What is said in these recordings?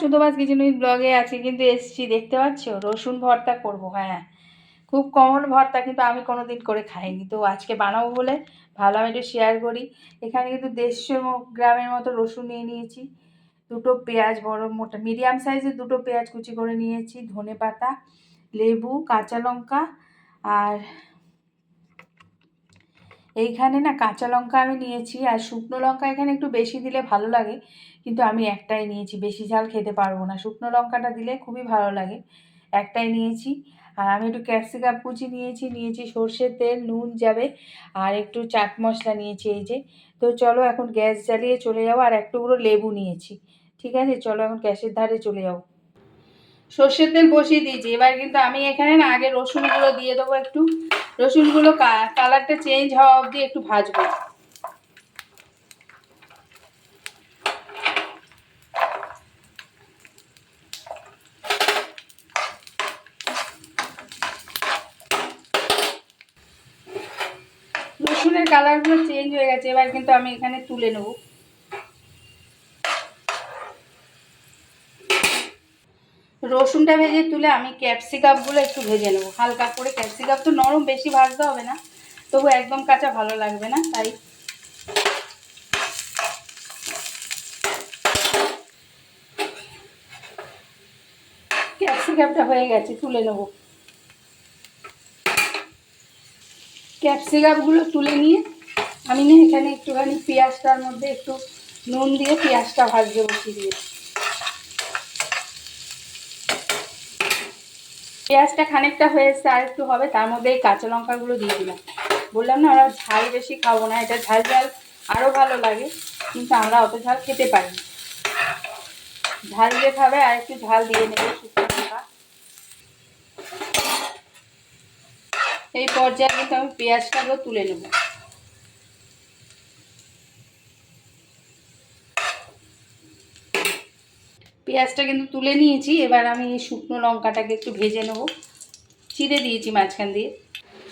সুতোবাস kitchen with ব্লগে আছি, কিন্তু এসছি, দেখতে পাচ্ছ? রসুন ভর্তা করব হ্যাঁ। খুব কমন ভর্তা, কিন্তু আমি কোনো দিন করে খাইনি। তো আজকে বানাবো বলে ভাবলাম একটু শেয়ার করি। এখানে কিন্তু দেড়শো গ্রামের মতো রসুন নিয়ে নিয়েছি। দুটো পেঁয়াজ বড়, মোটা মিডিয়াম সাইজের দুটো পেঁয়াজ কুচি করে নিয়েছি। ধনে পাতা লেবু, কাঁচা লঙ্কা আর এইখানে না কাঁচা লঙ্কা আমি নিয়েছি আর শুকনো লঙ্কা এখানে একটু বেশি দিলে ভালো লাগে। কিন্তু আমি একটাই নিয়েছি, বেশি ঝাল খেতে পারব না। শুকনো লঙ্কাটা দিলে খুবই ভালো লাগে। একটাই নিয়েছি। আর আমি একটু ক্যাপসিকাম কুচি নিয়েছি নিয়েছি সর্ষের তেল, নুন, যাবে। আর একটু চাট মশলা নিয়েছি এই যে। তো চলো এখন গ্যাস জ্বালিয়ে চলে যাব। আর একটুগুলো লেবু নিয়েছি। ঠিক আছে? চলো এখন গ্যাসের ধারে চলে যাব। সর্ষের তেল বসিয়ে দিয়েছি। এবার কিন্তু আমি এখানে না আগে রসুনগুলো দিয়ে দেবো একটু। রসুনগুলো কালারটা চেঞ্জ হওয়া অবধি একটু ভাজবো। রসুনের কালারগুলো চেঞ্জ হয়ে গেছে। এবার কিন্তু আমি এখানে তুলে নেব। রসুনটা ভেজে তুলে আমি ক্যাপসিকামগুলো একটু ভেজে নেব। হালকা করে ক্যাপসিকাম তো নরম, বেশি ভাজতে হবে না। তবু একদম কাঁচা ভালো লাগবে না, তাই। ক্যাপসিকামটা হয়ে গেছে, তুলে নেব। ক্যাপসিকামগুলো তুলে নিয়ে আমি না এখানে একটুখানি পেঁয়াজটার মধ্যে একটু নুন দিয়ে পেঁয়াজটা ভাজতে বসিয়ে দিয়ে। পেঁয়াজটা খানিকটা হয়েছে, আর একটু হবে, তার মধ্যে এই কাঁচা লঙ্কাগুলো দিয়ে দিলাম। বললাম না, আমরা ঝাল বেশি খাব না, এটা ঝাল ঝাল আরও ভালো লাগে, কিন্তু আমরা অত ঝাল খেতে পারি। ঝাল দিয়ে খাবে, আর একটু ঝাল দিয়ে নেবে শুকনো লঙ্কা। এই পর্যায়ে কিন্তু আমি পেঁয়াজটাকেও তুলে নেব। পেঁয়াজটা কিন্তু তুলে নিয়েছি, এবার আমি এই শুকনো লঙ্কাটাকে একটু ভেজে নেব। চিড়ে দিয়েছি মাঝখান দিয়ে।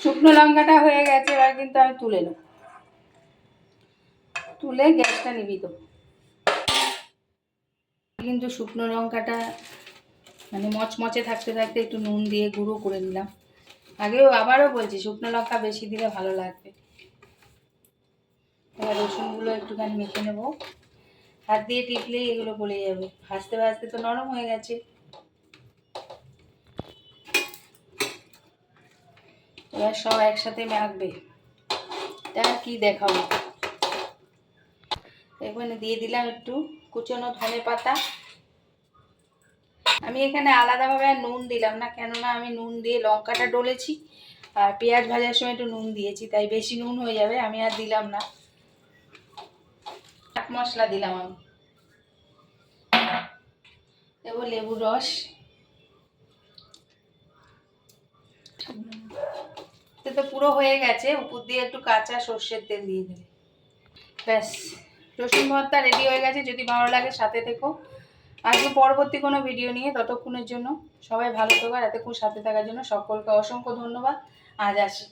শুকনো লঙ্কাটা হয়ে গেছে, এবার কিন্তু আমি তুলে নেব। তুলে গ্যাসটা নিবি তো কিন্তু শুকনো লঙ্কাটা মানে মচমচে থাকতে থাকতে একটু নুন দিয়ে গুঁড়ো করে নিলাম। আগেও আবারও বলছি, শুকনো লঙ্কা বেশি দিলে ভালো লাগবে। এবার রসুনগুলো একটুখানি মেখে নেব। হাত দিয়ে টিপলেই এগুলো গলে যাবে। ভাজতে ভাজতে তো নরম হয়ে গেছে। এবার সব একসাথে মাখবে। তা কি দেখাবো? এখানে দিয়ে দিলাম একটু কুচনো ধনে পাতা। আমি এখানে আলাদাভাবে আর নুন দিলাম না, কেননা আমি নুন দিয়ে লঙ্কাটা ডলেছি। আর পেঁয়াজ ভাজার সময় একটু নুন দিয়েছি, তাই বেশি নুন হয়ে যাবে, আমি আর দিলাম না। চাট মশলা দিলাম আমি। দেবো লেবুর রস। তো পুরো হয়ে গেছে, উপর দিয়ে একটু কাঁচা সর্ষের তেল দিয়ে দেবে। ব্যাস, রসুন ভর্তা রেডি হয়ে গেছে, যদি ভালো লাগে সাথে থেকো। আসব পরবর্তী কোনো ভিডিও নিয়ে ততক্ষণের জন্য সবাই ভালো থাকো আর এতক্ষণ সাথে থাকার জন্য সকলকে অসংখ্য ধন্যবাদ। আজ আসি।